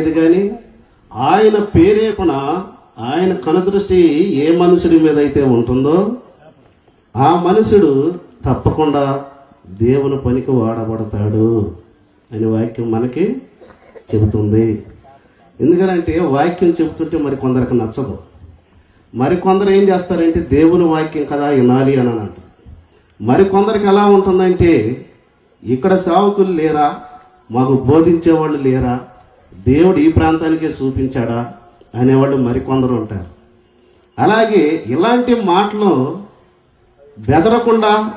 లేదు కానీ ఆయన పేరేపణ ఆయన కనుదృష్టి ఏ మనుషుడి మీద అయితే ఉంటుందో ఆ మనుషుడు తప్పకుండా దేవుని పనికి వాడబడతాడు అనే వాక్యం మనకి చెబుతుంది. ఎందుకంటే వాక్యం చెబుతుంటే మరి కొందరికి నచ్చదు. మరి కొందరు ఏం చేస్తారంటే దేవుని వాక్యం కదా వినాలి అని అని అంటారు మరి కొందరికి ఎలా ఉంటుందంటే ఇక్కడ సేవకులు లేరా? మాకు బోధించేవాళ్ళు లేరా? దేవుడు ఈ ప్రాంతానికే చూపించాడా అనేవాళ్ళు మరికొందరు ఉంటారు. అలాగే ఇలాంటి మాటలు బెదరకుండా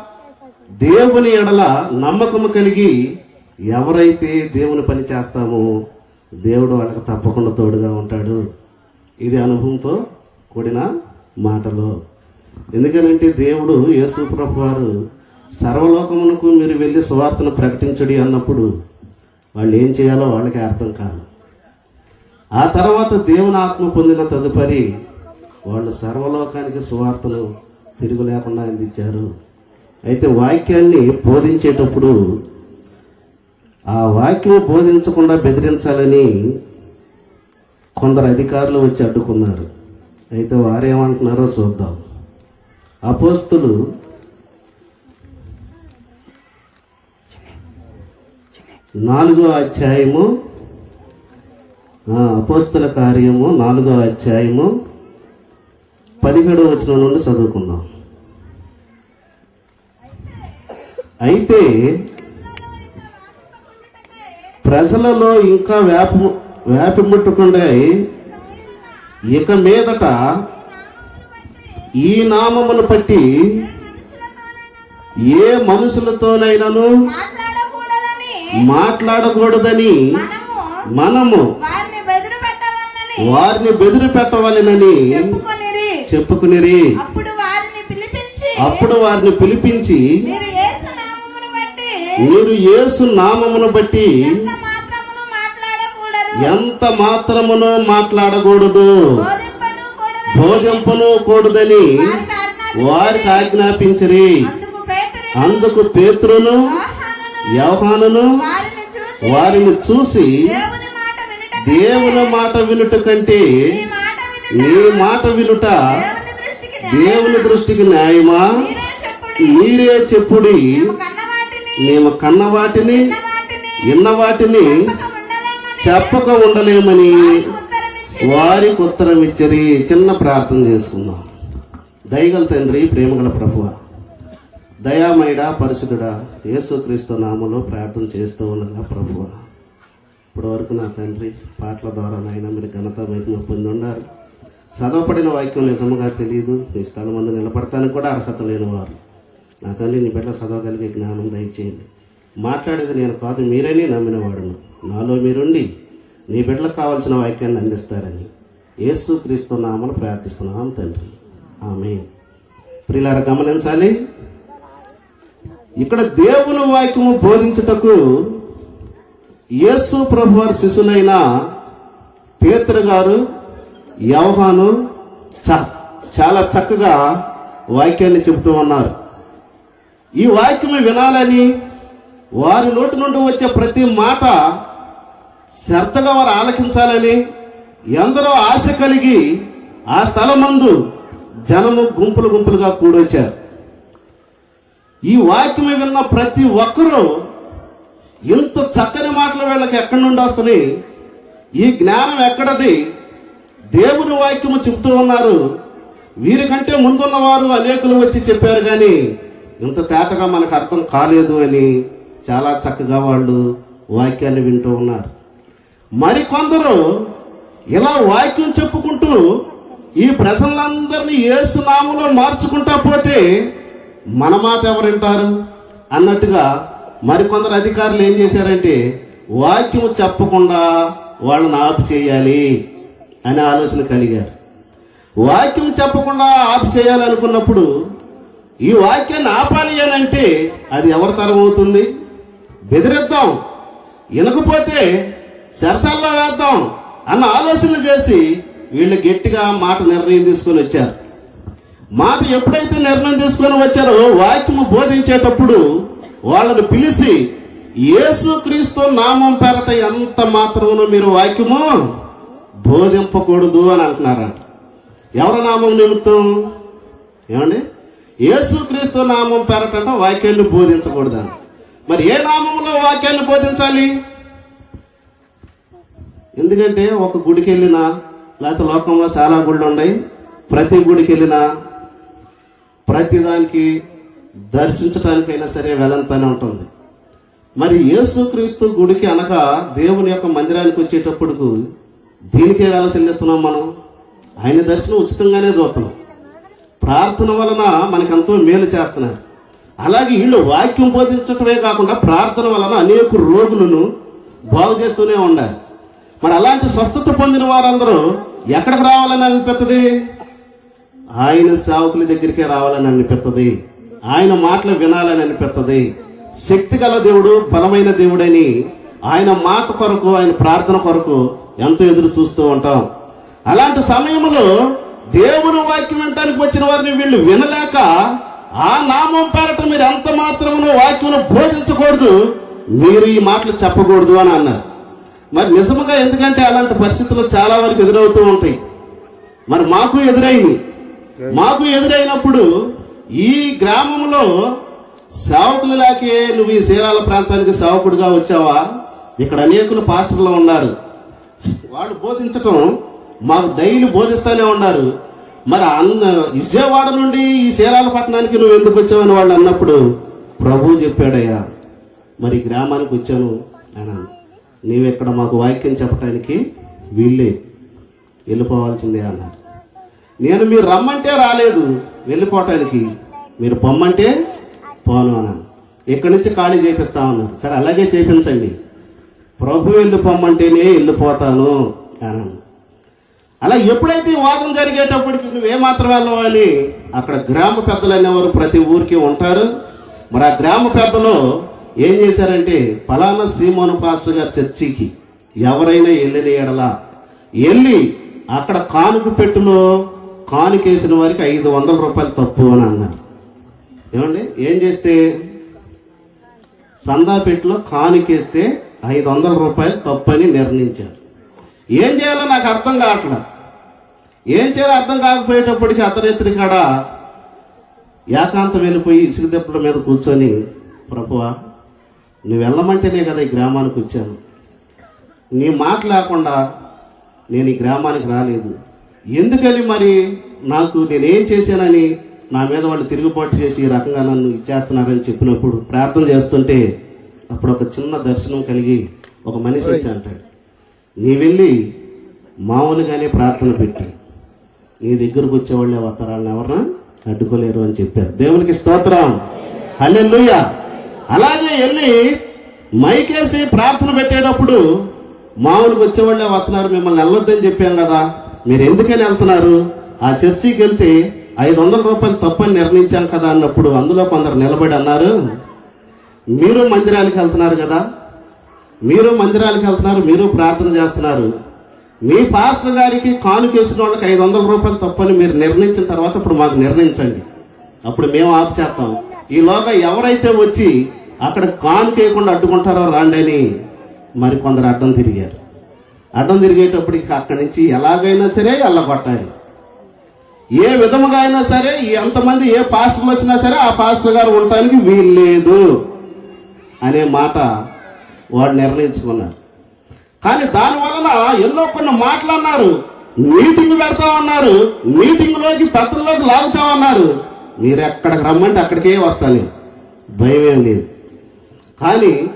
దేవుని ఎడల నమ్మకము కలిగి ఎవరైతే దేవుని పని చేస్తామో దేవుడు వాళ్ళకి తప్పకుండా తోడుగా ఉంటాడు. ఇది అనుభవంతో కూడిన మాటలు. ఎందుకనంటే దేవుడు యేసుప్రభు వారు సర్వలోకమునకు మీరు వెళ్ళి సువార్తను ప్రకటించడి అన్నప్పుడు వాళ్ళు ఏం చేయాలో వాళ్ళకి అర్థం కాదు. ఆ తర్వాత దేవుని ఆత్మ పొందిన తదుపరి వాళ్ళు సర్వలోకానికి సువార్తలు తిరుగు లేకుండా అందించారు. అయితే వాక్యాన్ని బోధించేటప్పుడు ఆ వాక్యం బోధించకుండా బెదిరించాలని కొందరు అధికారులు వచ్చి అడ్డుకున్నారు. అయితే వారేమంటున్నారో చూద్దాం. అపోస్తులు నాలుగో అధ్యాయము ఆ, అపోస్తుల కార్యము నాలుగో అధ్యాయము పదిహేడో వచనం నుండి చదువుకుందాం. అయితే ప్రజలలో ఇంకా వ్యాప వ్యాపిముట్టుకుండా ఇక మీదట ఈ నామమును బట్టి ఏ మనుషులతోనైనాను మాట్లాడకూడదని మనము వారిని బెదిరి పెట్టవలనని చెప్పుకొనిరి. అప్పుడు వారిని పిలిపించి మీరు యేసు నామమును బట్టి ఎంత మాత్రమును మాట్లాడకూడదు? బోధింపను కూడదు బోధింపను కూడదని వారికి ఆజ్ఞాపించి వారికి ఆజ్ఞాపించిరి. అందుకు పేతురును యోహానును వారిని చూసి దేవుని మాట వినుట కంటే నీ మాట వినుట దేవుని దృష్టికి న్యాయమా? మీరే చెప్పుడి. మేము కన్న వాటిని విన్న వాటిని చెప్పక ఉండలేమని. వారికి ఉత్తరం ఇచ్చరి. చిన్న ప్రార్థన చేసుకుందాం. దయగల తండ్రి ప్రేమగల ప్రభువ దయామయుడా పరిశుద్ధుడా యేసుక్రీస్తు నామలో ప్రార్థన చేస్తూ ఉండగా ప్రభు ఇప్పటివరకు నా తండ్రి పాటల ద్వారా నాయన మీరు ఘనత మహిమ పొంది ఉన్నారు. చదవపడిన వాక్యం నిజముగా తెలియదు. నీ స్థలం ముందు నిలబడటానికి కూడా అర్హత లేని వారు నా తండ్రి నీ బిడ్డ చదవగలిగే జ్ఞానం దయచేయండి. మాట్లాడేది నేను కాదు మీరని నమ్మిన వాడును నాలో మీరుండి నీ బిడ్డలకు కావాల్సిన వాక్యాన్ని అందిస్తారని యేసు క్రీస్తు నామను ప్రార్థిస్తున్నాం తండ్రి. ఆమె ప్రిలార గమనించాలి? ఇక్కడ దేవుని వాక్యము బోధించుటకు యేసు ప్రభు వారి శిశులైన పేతురు గారు యవహాను చ- చాలా చక్కగా వాక్యాన్ని చెబుతూ ఉన్నారు. ఈ వాక్యము వినాలని వారి నోటి నుండి వచ్చే ప్రతి మాట శ్రద్ధగా వారు ఆలకించాలని ఎందరో ఆశ కలిగి ఆ స్థలమందు జనము గుంపులు గుంపులుగా కూడొచ్చారు. ఈ వాక్యం విన్న ప్రతి ఒక్కరూ ఇంత చక్కని మాటలు వీళ్ళకి ఎక్కడి నుండి వస్తున్నాయి? ఈ జ్ఞానం ఎక్కడది? దేవుని వాక్యము చెప్తూ ఉన్నారు. వీరికంటే ముందున్న వారు అనేకులు వచ్చి చెప్పారు కానీ ఇంత తేటగా మనకు అర్థం కాలేదు అని చాలా చక్కగా వాళ్ళు వాక్యాన్ని వింటూ ఉన్నారు. మరికొందరు ఇలా వాక్యం చెప్పుకుంటూ ఈ ప్రజలందరినీ ఏసునామలో మార్చుకుంటా పోతే మన మాట ఎవరు వింటారు అన్నట్టుగా మరికొందరు అధికారులు ఏం చేశారంటే వాక్యం చెప్పకుండా వాళ్ళని ఆపు చేయాలి అనే ఆలోచన కలిగారు. వాక్యం చెప్పకుండా ఆపు చేయాలనుకున్నప్పుడు ఈ వాక్యాన్ని ఆపాలి అని అంటే అది ఎవరి తరం అవుతుంది? బెదిరిద్దాం. వినకపోతే సరసాల్లో వేద్దాం అన్న ఆలోచన చేసి వీళ్ళు గట్టిగా మాట నిర్ణయం తీసుకొని వచ్చారు. మాట ఎప్పుడైతే నిర్ణయం తీసుకొని వచ్చారో వాక్యము బోధించేటప్పుడు వాళ్ళని పిలిచి యేసుక్రీస్తు నామం పేరట ఎంత మాత్రమును మీరు వాక్యము బోధింపకూడదు అని అంటున్నారంట. ఎవరి నామం నిమిత్తం? ఏమండి? యేసుక్రీస్తు నామం పేరట అంటే వాక్యాన్ని బోధించకూడదని. మరి ఏ నామంలో వాక్యాన్ని బోధించాలి? ఎందుకంటే ఒక గుడికి వెళ్ళినా లేకపోతే లోకంలో చాలా గుళ్ళు ఉన్నాయి. ప్రతి గుడికి వెళ్ళినా ప్రతిదానికి దర్శించడానికైనా సరే వెలంతానే ఉంటుంది. మరి యేసుక్రీస్తు గుడికి అనక దేవుని యొక్క మందిరానికి వచ్చేటప్పుడు దీనికే వేల చెల్లిస్తున్నాం మనం? ఆయన దర్శనం ఉచితంగానే చూస్తున్నాం. ప్రార్థన వలన మనకెంతో మేలు చేస్తున్నారు. అలాగే వీళ్ళు వాక్యం బోధించటమే కాకుండా ప్రార్థన వలన అనేక రోగులను బాగు చేస్తూనే ఉండాలి. మరి అలాంటి స్వస్థత పొందిన వారందరూ ఎక్కడికి రావాలని అనిపిస్తుంది ఆయన సేవకుల దగ్గరికే రావాలని అనిపిస్తుంది. ఆయన మాటలు వినాలని అనిపిస్తుంది. శక్తి గల దేవుడు బలమైన దేవుడని ఆయన మాట కొరకు ఆయన ప్రార్థన కొరకు ఎంతో ఎదురు చూస్తూ ఉంటాం. అలాంటి సమయంలో దేవుని వాక్యం వినటానికి వచ్చిన వారిని వీళ్ళు వినలేక ఆ నామం పేరట మీరు ఎంత మాత్రమును వాక్యమును బోధించకూడదు మీరు ఈ మాటలు చెప్పకూడదు అని అన్నారు. మరి నిజముగా ఎందుకంటే అలాంటి పరిస్థితులు చాలా వరకు ఎదురవుతూ ఉంటాయి. మరి మాకు ఎదురైంది. మాకు ఎదురైనప్పుడు ఈ గ్రామంలో సేవకులలాకే నువ్వు ఈ శీరాల ప్రాంతానికి సేవకుడిగా వచ్చావా? ఇక్కడ అనేకులు పాస్టర్లు ఉన్నారు. వాళ్ళు బోధించటం మాకు డైలీ బోధిస్తూనే ఉన్నారు. మరి అన్న విజయవాడ నుండి ఈ సీరాల పట్టణానికి నువ్వు ఎందుకు వచ్చావని వాళ్ళు అన్నప్పుడు ప్రభు చెప్పాడయ్యా మరి గ్రామానికి వచ్చాను అని నీవెక్కడ మాకు వాక్యం చెప్పటానికి వీళ్ళే వెళ్ళిపోవాల్సిందే అన్నారు. నేను మీరు రమ్మంటే రాలేదు. వెళ్ళిపోవటానికి మీరు పొమ్మంటే పోను అన్నాను ఇక్కడి నుంచి ఖాళీ చేపిస్తామన్నారు సరే అలాగే చేపించండి. ప్రభు వెళ్ళి పొమ్మంటేనే వెళ్ళిపోతాను అన్నాను అలా ఎప్పుడైతే వాదం జరిగేటప్పటికి నువ్వేమాత్రం వెళ్ళవు అక్కడ గ్రామ పెద్దలు అనేవారు ప్రతి ఊరికి ఉంటారు. మరి ఆ గ్రామ పెద్దలో ఏం చేశారంటే ఫలానా సీమోను పాస్టర్ గారి చర్చికి ఎవరైనా వెళ్ళిన ఎడలా వెళ్ళి అక్కడ కానుక పెట్టులో కానుకేసిన వారికి ఐదు వందల రూపాయలు తప్పు అని అన్నారు. ఏమండి? ఏం చేస్తే? సందాపెట్టులో కానుకేస్తే ఐదు వందల రూపాయలు తప్పని నిర్ణయించారు. ఏం చేయాలో నాకు అర్థం కావట్లా. ఏం చేయాలో అర్థం కాకపోయేటప్పటికి అర్ధరాత్రి కాడ ఏకాంతం వెళ్ళిపోయి ఇసుక దెబ్బల మీద కూర్చొని ప్రభువా నువ్వు వెళ్ళమంటేనే కదా ఈ గ్రామానికి వచ్చాను. నీ మాట లేకుండా నేను ఈ గ్రామానికి రాలేదు. ఎందుకని మరి నాకు నేనేం చేశానని నా మీద వాళ్ళు తిరుగుబాటు చేసి ఈ రకంగా నన్ను ఇచ్చేస్తున్నారని చెప్పినప్పుడు ప్రార్థన చేస్తుంటే అప్పుడు ఒక చిన్న దర్శనం కలిగి ఒక మనిషి వచ్చి అంటాడు నీ వెళ్ళి మామూలుగానే ప్రార్థన పెట్టు. నీ దగ్గరకు వచ్చేవాళ్ళే వస్తారాళ్ళని ఎవరన్నా అడ్డుకోలేరు అని చెప్పారు. దేవునికి స్తోత్రం. హల్లెలూయా. అలాగే వెళ్ళి మైకేసి ప్రార్థన పెట్టేటప్పుడు మామూలుగా వచ్చేవాళ్ళే వస్తున్నారు మిమ్మల్ని వెళ్ళొద్దని చెప్పాం కదా. మీరు ఎందుకని వెళ్తున్నారు? ఆ చర్చికి వెళ్తే ఐదు వందల రూపాయలు తప్పని నిర్ణయించాం కదా అన్నప్పుడు అందులో కొందరు నిలబడి అన్నారు మీరు మందిరానికి వెళ్తున్నారు కదా. మీరు మందిరానికి వెళ్తున్నారు మీరు ప్రార్థన చేస్తున్నారు. మీ పాస్టర్ గారికి కానుకేసిన వాళ్ళకి ఐదు వందల రూపాయలు తప్పని మీరు నిర్ణయించిన తర్వాత ఇప్పుడు మాకు నిర్ణయించండి. అప్పుడు మేము ఆపు చేస్తాం. ఈలోగా ఎవరైతే వచ్చి అక్కడ కానుకేయకుండా అడ్డుకుంటారో రాండి అని మరి కొందరు అడ్డం తిరిగారు. అడ్డం తిరిగేటప్పటికి అక్కడి నుంచి ఎలాగైనా సరే ఎల్లగొట్టాలి ఏ విధముగా అయినా సరే ఎంతమంది ఏ పాస్టర్లు వచ్చినా సరే ఆ పాస్టర్ గారు ఉండటానికి వీల్లేదు అనే మాట వాడు నిర్ణయించుకున్నారు. కానీ దానివలన ఎన్నో కొన్ని మాటలు అన్నారు. మీటింగ్ పెడతా ఉన్నారు. మీటింగ్లోకి పెద్దల్లోకి లాగుతా ఉన్నారు. మీరు ఎక్కడికి రమ్మంటే అక్కడికే వస్తాను. భయం ఏం లేదు. కానీ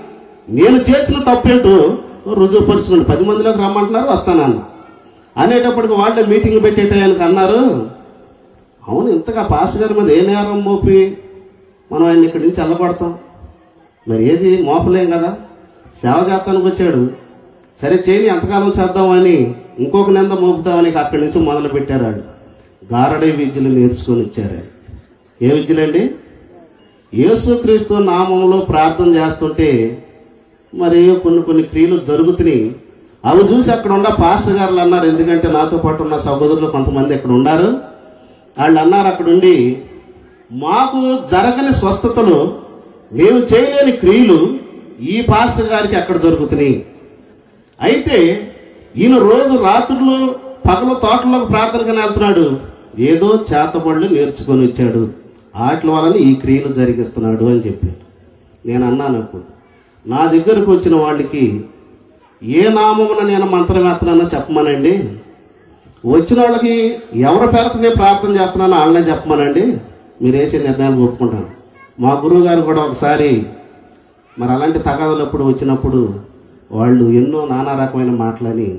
నేను చేసిన తప్పేంటో రుజువుపరుచుకోండి పది మందిలోకి రమ్మంటున్నారు వస్తానన్న అనేటప్పటికి వాళ్ళే మీటింగ్ పెట్టేటానికి అన్నారు. అవును ఇంతగా పాస్టర్ గారి మీద ఏ నేరం మోపి మనం ఆయన ఇక్కడి నుంచి వెళ్ళబడతాం మరి ఏది? మోపలేం కదా? సేవ చేస్తానికి వచ్చాడు. సరే చేయని ఎంతకాలం చేద్దామని ఇంకొక నింద మోపుతామని అక్కడి నుంచి మొదలు పెట్టారు వాళ్ళు. గారడే విద్యలు నేర్చుకొని వచ్చారు. ఏ విద్యలండి? యేసుక్రీస్తు నామంలో ప్రార్థన చేస్తుంటే మరి కొన్ని కొన్ని క్రియలు జరుగుతున్నాయి. అవి చూసి అక్కడ ఉన్న పాస్టర్ గారులు అన్నారు ఎందుకంటే నాతో పాటు ఉన్న సహోదరులు కొంతమంది ఇక్కడ ఉన్నారు. వాళ్ళు అన్నారు అక్కడుండి మాకు జరగని స్వస్థతలు మేము చేయలేని క్రియలు ఈ పాస్టర్ గారికి అక్కడ దొరుకుతున్నాయి అయితే ఈయన రోజు రాత్రులు పగల తోటలోకి ప్రార్థనకి వెళ్తున్నాడు. ఏదో చేతబడులు నేర్చుకొని వచ్చాడు. వాటి వలన ఈ క్రియలు జరిగిస్తున్నాడు అని చెప్పారు నేను అన్నాను అప్పుడు నా దగ్గరకు వచ్చిన వాళ్ళకి ఏ నామమున నేను మంత్రం వేస్తున్నానో చెప్పమనండి. వచ్చిన వాళ్ళకి ఎవరి పేరట నేను ప్రార్థన చేస్తున్నానో వాళ్ళనే చెప్పమనండి. మీరు వేసే నిర్ణయాలు ఒప్పుకుంటాను. మా గురువు గారు కూడా ఒకసారి మరి అలాంటి తగాదులు ఎప్పుడు వచ్చినప్పుడు వాళ్ళు ఎన్నో నానా రకమైన మాటలని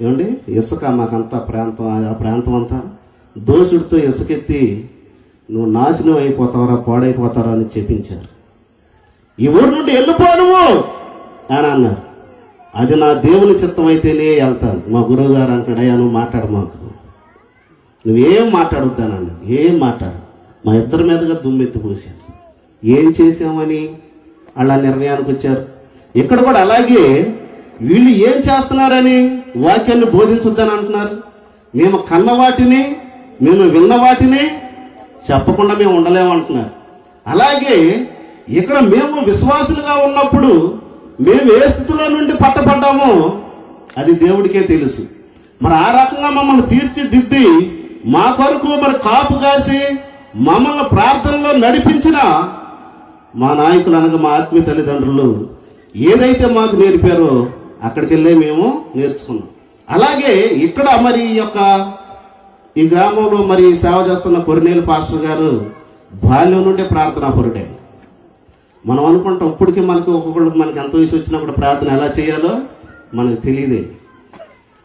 ఏమండి? ఇసుక మాకంతా ప్రాంతం ఆ ప్రాంతం అంతా దోషుడితో ఇసుకెత్తి నువ్వు నాశనం అయిపోతావరా పాడైపోతారా అని చెప్పించారు. ఈ ఊరు నుండి వెళ్ళిపో నువ్వు అని అన్నారు. అది నా దేవుని చిత్తం అయితేనే వెళ్తాను. మా గురువు గారు అంటున్నాడు అయ్యా నువ్వు మాట్లాడు మాకు. నువ్వేం మాట్లాడొద్దానన్న ఏం మాట్లాడు మా ఇద్దరి మీదుగా దుమ్మెత్తి పోసాడు ఏం చేసామని అలా నిర్ణయానికి వచ్చారు. ఇక్కడ కూడా అలాగే వీళ్ళు ఏం చేస్తున్నారని వాక్యాన్ని బోధించొద్దని అంటున్నారు. మేము కన్న వాటిని మేము విన్న వాటిని చెప్పకుండా మేము ఉండలేమంటున్నారు అలాగే ఇక్కడ మేము విశ్వాసులుగా ఉన్నప్పుడు మేము ఏ స్థితిలో నుండి పట్టపడ్డామో అది దేవుడికే తెలుసు. మరి ఆ రకంగా మమ్మల్ని తీర్చిదిద్ది మా కొరకు మరి కాపు కాసి మమ్మల్ని ప్రార్థనలో నడిపించిన మా నాయకులు అనగా మా ఆత్మీయ తల్లిదండ్రులు ఏదైతే మాకు నేర్పారో అక్కడికి వెళ్ళే మేము నేర్చుకున్నాం. అలాగే ఇక్కడ మరి ఈ యొక్క ఈ గ్రామంలో మరి సేవ చేస్తున్న కొరినేలు పాస్టర్ గారు బాల్యం నుండే ప్రార్థనా పరుడే. మనం అనుకుంటాం ఇప్పటికీ మనకి ఒక్కొక్కరికి మనకి ఎంత వయసు వచ్చినప్పుడు ప్రార్థన ఎలా చేయాలో మనకు తెలియదే.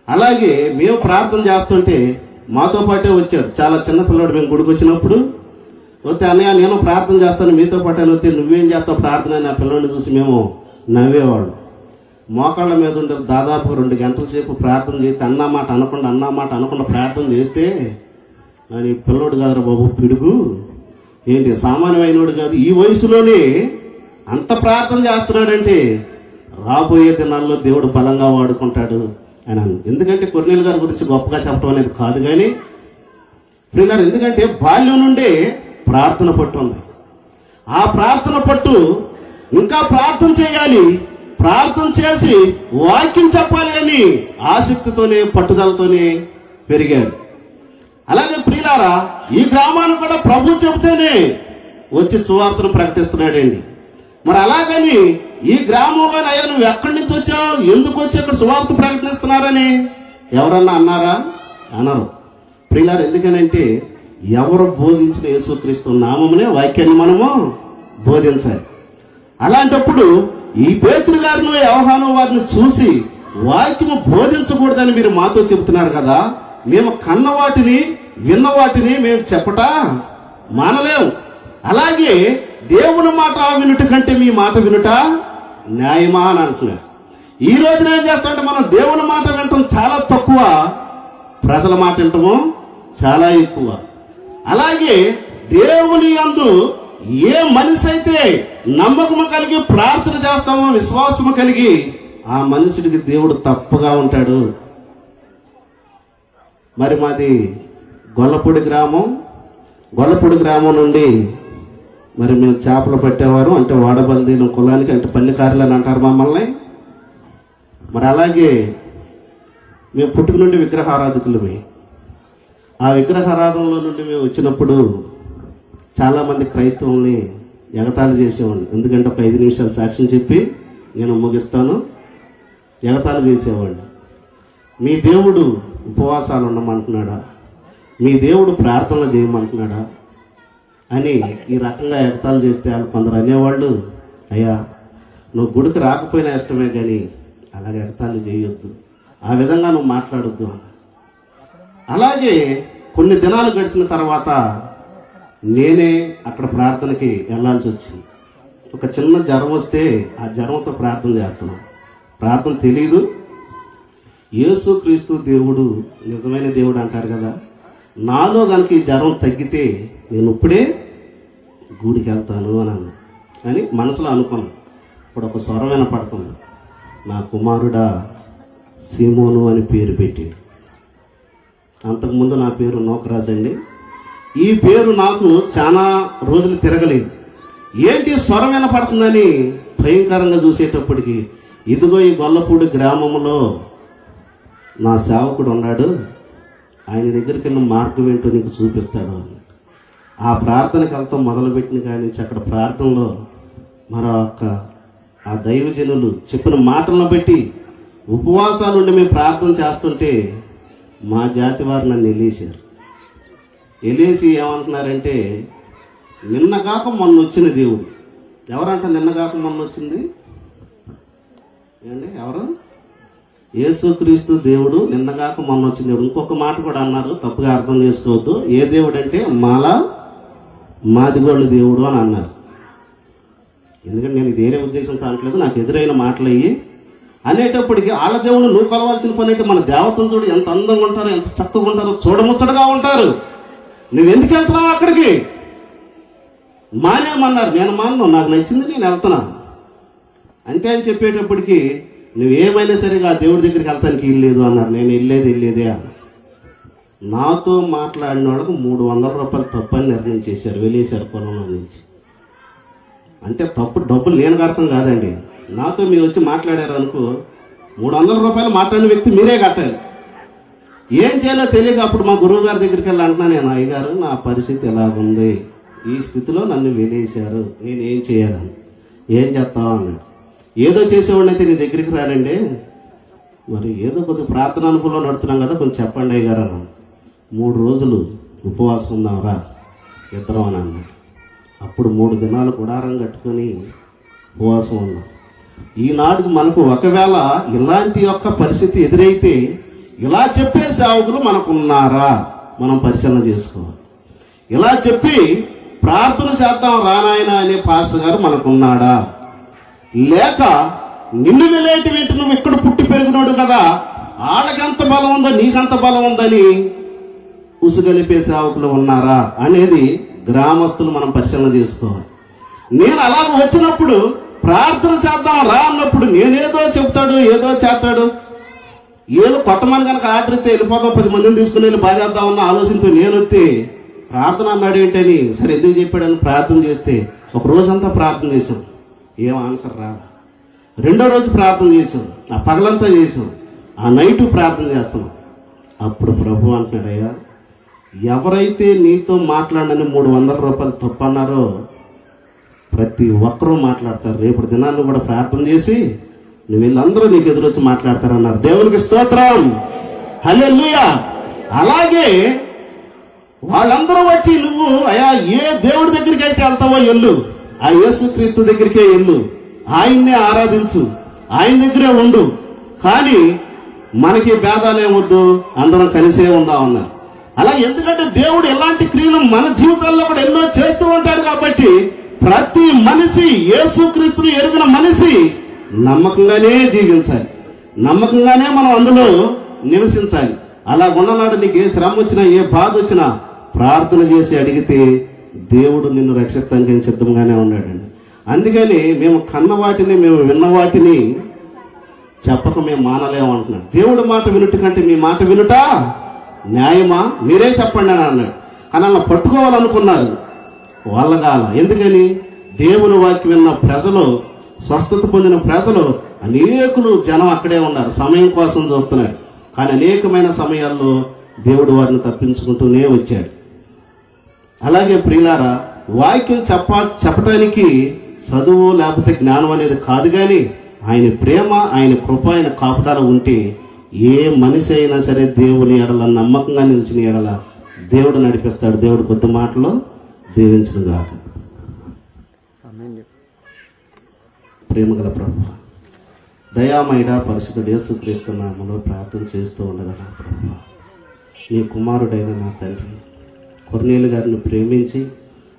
అలాగే మేము ప్రార్థన చేస్తుంటే మాతో పాటే వచ్చాడు. చాలా చిన్న పిల్లవాడు మేము గుడికి వచ్చినప్పుడు వస్తే అన్నయ్య నేను ప్రార్థన చేస్తాను మీతో పాటు అని వస్తే నువ్వేం చేస్తావు ప్రార్థన? అని ఆ పిల్లల్ని చూసి మేము నవ్వేవాళ్ళం. మోకాళ్ళ మీద ఉండే దాదాపు రెండు గంటల సేపు ప్రార్థన చేస్తే అన్న మాట అనకుండా అన్న మాట అనకుండా ప్రార్థన చేస్తే అని పిల్లోడు కాదురా బాబు పిడుగు. ఏంటి సామాన్యమైనోడు కాదు. ఈ వయసులోనే అంత ప్రార్థన చేస్తున్నాడంటే రాబోయే దినాల్లో దేవుడు బలంగా వాడుకుంటాడు అని ఎందుకంటే కొర్నేలు గారి గురించి గొప్పగా చెప్పడం అనేది కాదు కానీ ప్రియులారు ఎందుకంటే బాల్యం నుండే ప్రార్థన పట్టు ఉంది. ఆ ప్రార్థన పట్టు ఇంకా ప్రార్థన చేయాలి ప్రార్థన చేసి వాక్యం చెప్పాలి అని ఆసక్తితోనే పట్టుదలతోనే పెరిగాడు. అలాగే ప్రియులారా ఈ గ్రామాన్ని కూడా ప్రభు చెబితేనే వచ్చి సువార్తను ప్రకటిస్తున్నాడండి. మరి అలాగని ఈ గ్రామంలో అయ్యా నువ్వు ఎక్కడి నుంచి వచ్చావు? ఎందుకు వచ్చి ఇక్కడ సువార్త ప్రకటిస్తున్నారని? ఎవరన్నా అన్నారా? అనరు. ప్రియులారు ఎందుకనంటే ఎవరు బోధించిన యేసుక్రీస్తు నామమునే వాక్యాన్ని మనము బోధించాలి. అలాంటప్పుడు ఈ పేతురు గారిని వ్యవహారం వారిని చూసి వాక్యము బోధించకూడదని మీరు మాతో చెబుతున్నారు కదా? మేము కన్న వాటిని విన్న వాటిని మేము చెప్పట? మానలేం. అలాగే దేవుని మాట వినుట కంటే మీ మాట వినుట న్యాయమా అని అంటున్నారు ఈ రోజున ఏం చేస్తామంటే మనం దేవుని మాట వినటం చాలా తక్కువ ప్రజల మాట వినటము చాలా ఎక్కువ. అలాగే దేవుని అందు ఏ మనిషి అయితే నమ్మకము కలిగి ప్రార్థన చేస్తామో విశ్వాసము కలిగి ఆ మనుషుడికి దేవుడు తప్పుగా ఉంటాడు. మరి మాది గొల్లపూడి గ్రామం. గొల్లపూడి గ్రామం నుండి మరి మేము చేపలు పట్టేవారు అంటే వాడబల్దీల కులానికి అంటే పల్లెకారులు అని అంటారు మమ్మల్ని. మరి అలాగే మేము పుట్టుక నుండి విగ్రహారాధకులమే. ఆ విగ్రహారాధనలో నుండి మేము వచ్చినప్పుడు చాలామంది క్రైస్తవుల్ని ఎగతాళి చేసేవాడిని ఎందుకంటే ఒక ఐదు నిమిషాలు సాక్ష్యం చెప్పి నేను ముగిస్తాను. ఎగతాళి చేసేవాడిని మీ దేవుడు ఉపవాసాలు ఉండమంటున్నాడా? మీ దేవుడు ప్రార్థనలు చేయమంటున్నాడా? అని ఈ రకంగా ఎగతాలు చేస్తే వాళ్ళు కొందరు అనేవాళ్ళు అయ్యా నువ్వు గుడికి రాకపోయినా ఇష్టమే కానీ అలాగే ఎగతాలు చేయొద్దు. ఆ విధంగా నువ్వు మాట్లాడొద్దు అని. అలాగే కొన్ని దినాలు గడిచిన తర్వాత నేనే అక్కడ ప్రార్థనకి వెళ్ళాల్సి వచ్చింది. ఒక చిన్న జ్వరం వస్తే ఆ జ్వరంతో ప్రార్థన చేస్తున్నాను ప్రార్థన తెలియదు యేసుక్రీస్తు దేవుడు నిజమైన దేవుడు అంటారు కదా. నాలో కనుక ఈ జ్వరం తగ్గితే నేను ఇప్పుడే గూడికి వెళ్తాను అని అన్నా అని మనసులో అనుకున్నాను. ఇప్పుడు ఒక స్వరం వినపడుతుంది. నా కుమారుడా సీమోను అని పేరు పెట్టాడు. అంతకుముందు నా పేరు నోకరాజ్ అండి. ఈ పేరు నాకు చాలా రోజులు తిరగలేదు. ఏంటి స్వరం వినపడుతుందని భయంకరంగా చూసేటప్పటికి ఇదిగో ఈ గొల్లపూడి గ్రామంలో నా సేవకుడు ఉన్నాడు. ఆయన దగ్గరికి వెళ్ళిన మార్గం ఏంటో నీకు చూపిస్తాడు అని. ఆ ప్రార్థనకి వెళ్తాం మొదలుపెట్టిన కానీ నుంచి అక్కడ ప్రార్థనలో మరొక ఆ దైవజనులు చెప్పిన మాటలను బట్టి ఉపవాసాలు ఉండి మేము ప్రార్థన చేస్తుంటే మా జాతి వారు నన్ను ఎలేశారు. ఎలేసి ఏమంటున్నారంటే నిన్న కాక మొన్న వచ్చిన దేవుడు. ఎవరంట నిన్న కాక మొన్న వచ్చింది? ఏమండి ఎవరు? యేసుక్రీస్తు దేవుడు నిన్నగాక మొన్న వచ్చిన దేవుడు. ఇంకొక మాట కూడా అన్నారు తప్పుగా అర్థం చేసుకోవద్దు. ఏ దేవుడు అంటే మాలా మాదిగోళ్ళ దేవుడు అని అన్నారు. ఎందుకంటే నేను ఇది వేరే ఉద్దేశంతో అనట్లేదు నాకు ఎదురైన మాటలు అయ్యి అనేటప్పటికీ వాళ్ళ దేవుడు నువ్వు కొలవాల్సిన పని అంటే మన దేవతను చూడు ఎంత అందంగా ఉంటారో ఎంత చక్కగా ఉంటారో చూడముచ్చటగా ఉంటారు. నువ్వెందుకు వెళ్తున్నావు అక్కడికి? మానేమన్నారు నేను మాను నాకు నచ్చింది నేను వెళ్తున్నా. అంతే అని చెప్పేటప్పటికీ నువ్వేమైనా సరిగా ఆ దేవుడి దగ్గరికి వెళ్తానికి ఇల్లేదు అన్నారు. నేను వెళ్ళేది వెళ్ళేదే అన్నారు. నాతో మాట్లాడిన వాళ్ళకు మూడు వందల రూపాయలు తప్పని నిర్ణయం చేశారు వెళ్ళేశారు పొలంలో నుంచి. అంటే తప్పు డబ్బులు నేను కడతాం కాదండి. నాతో మీరు వచ్చి మాట్లాడారు అనుకో మూడు వందల రూపాయలు మాట్లాడిన వ్యక్తి మీరే కట్టాలి. ఏం చేయాలో తెలియక అప్పుడు మా గురువు గారి దగ్గరికి వెళ్ళి అంటున్నా నేను అయ్యగారు నా పరిస్థితి ఎలాగుంది? ఈ స్థితిలో నన్ను వెలేశారు. నేను ఏం చేయాలని? ఏం చేస్తావు? అన్నాడు. ఏదో చేసేవాడిని అయితే నీ దగ్గరికి రానండి. మరి ఏదో కొద్దిగా ప్రార్థన అనుకూలంలో నడుతున్నాం కదా కొంచెం చెప్పండి అయ్యగారు అన్నాను మూడు రోజులు ఉపవాసం ఉన్నారా ఇద్దరం అని అన్నాడు. అప్పుడు మూడు దినాలు గుడారం కట్టుకొని ఉపవాసం ఉన్నాం. ఈనాటికి మనకు ఒకవేళ ఇలాంటి యొక్క పరిస్థితి ఎదురైతే ఇలా చెప్పే సేవకులు మనకు ఉన్నారా మనం పరిశీలన చేసుకోవాలి. ఇలా చెప్పి ప్రార్థన చేద్దాం రానాయన అనే పాస్టర్ గారు మనకున్నాడా? లేక నిన్ను వెళ్ళేటి నువ్వు ఇక్కడ పుట్టి పెరిగినాడు కదా వాళ్ళకెంత బలం ఉందో నీకంత బలం ఉందని ఉసుగలిపే సేవకులు ఉన్నారా అనేది గ్రామస్తులు మనం పరిశీలన చేసుకోవాలి. నేను అలా వచ్చినప్పుడు ప్రార్థన చేద్దాం రా అన్నప్పుడు నేనేదో చెప్తాడు ఏదో చేస్తాడు. ఏదో కొట్టమని కనుక ఆర్డర్ ఇస్తే వెళ్ళిపోదాం పది మందిని తీసుకుని వెళ్ళి బాధేద్దామన్న ఆలోచనతో నేను వస్తే ప్రార్థన అన్నాడు ఏంటని సరే ఎందుకు చెప్పాడని ప్రార్థన చేస్తే ఒక రోజంతా ప్రార్థన చేశాం. ఏం ఆన్సర్ రా. రెండో రోజు ప్రార్థన చేశాం. ఆ పగలంతా చేశాం. ఆ నైట్ ప్రార్థన చేస్తాం. అప్పుడు ప్రభు అంటున్నాడు అయ్యా ఎవరైతే నీతో మాట్లాడని మూడు వందల రూపాయలు తప్పు అన్నారో ప్రతి ఒక్కరూ మాట్లాడతారు. రేపటి దినాన్ని కూడా ప్రార్థన చేసి నువ్వు వీళ్ళందరూ నీకు ఎదురొచ్చి మాట్లాడతారన్నారు. దేవునికి స్తోత్రం. హల్లెలూయా. అలాగే వాళ్ళందరూ వచ్చి నువ్వు అయా ఏ దేవుడి దగ్గరికి అయితే వెళ్తావో ఎల్లు ఆ యేసుక్రీస్తు దగ్గరికే ఎల్లు ఆయన్నే ఆరాధించు. ఆయన దగ్గరే ఉండు. కానీ మనకి భేదాలేమొద్దు అందరం కలిసే ఉందా అన్నారు అలా ఎందుకంటే దేవుడు ఎలాంటి క్రియలు మన జీవితాల్లో కూడా ఎన్నో చేస్తూ ఉంటాడు కాబట్టి ప్రతి మనిషి యేసుక్రీస్తుని ఎరిగిన మనిషి నమ్మకంగానే జీవించాలి. నమ్మకంగానే మనం అందులో నివసించాలి. అలా ఉన్ననాడు నీకు ఏ శ్రమ వచ్చినా ఏ బాధ వచ్చినా ప్రార్థన చేసి అడిగితే దేవుడు నిన్ను రక్షిస్తానికి సిద్ధంగానే ఉన్నాడండి. అందుకని మేము కన్న వాటిని మేము విన్న వాటిని చెప్పక మేము మానలేము అంటున్నాడు దేవుడి మాట వినుట కంటే మీ మాట వినుట న్యాయమా? మీరే చెప్పండి అని అన్నాడు. కానీ అలా పట్టుకోవాలనుకున్నారు. వాళ్ళగాల. ఎందుకని? దేవుని వాక్యం విన్న ప్రజలు స్వస్థత పొందిన ప్రజలు అనేకులు జనం అక్కడే ఉన్నారు. సమయం కోసం చూస్తున్నాడు. కానీ అనేకమైన సమయాల్లో దేవుడు వారిని తప్పించుకుంటూనే వచ్చాడు. అలాగే ప్రియులారా వాక్యం చెప్ప చెప్పటానికి చదువు లేకపోతే జ్ఞానం అనేది కాదు కానీ ఆయన ప్రేమ ఆయన కృప ఆయన కాపుదల ఉంటే ఏ మనిషి అయినా సరే దేవుని ఎడల నమ్మకంగా నిలిచిన ఎడల దేవుడు నడిపిస్తాడు. దేవుడు కొద్ది మాటలో దీవించను గాక. ప్రేమగల ప్రభు దయామయుడ పరిశుద్ధుడు యేసుక్రీస్తు నామములో ప్రార్థన చేస్తూ ఉండగా నా ప్రభు నీ కుమారుడైన నా తండ్రి కొర్నేలు గారిని ప్రేమించి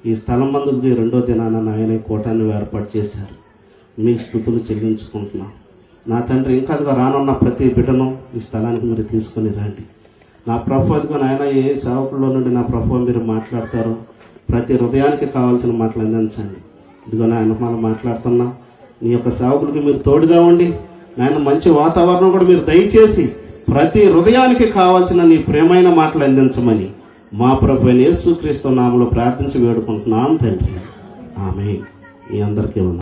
ఈ స్థలం మందుకి రెండో దినాన నాయనే కోటాన్ని ఏర్పాటు చేశారు. మీకు స్థుతులు చెల్లించుకుంటున్నాం. నా తండ్రి ఇంకా అదిగా రానున్న ప్రతి బిడ్డను ఈ స్థలానికి మీరు తీసుకొని రండి. నా ప్రభు అదిగో నాయన ఏ సేవకుల్లో నుండి నా ప్రభు మీరు మాట్లాడతారో ప్రతి హృదయానికి కావాల్సిన మాటలు అందించండి. ఇదిగో నాయన మనం మాట్లాడుతున్నా నీ యొక్క సేవకులకి మీరు తోడుగా ఉండి నాయన మంచి వాతావరణం కూడా మీరు దయచేసి ప్రతి హృదయానికి కావాల్సిన నీ ప్రేమైన మాటలు అందించమని మా ప్రభు అయిన యేసుక్రీస్తు నామలో ప్రార్థించి వేడుకుంటున్నాం తండ్రి. ఆమె మీ అందరికీ ఉంది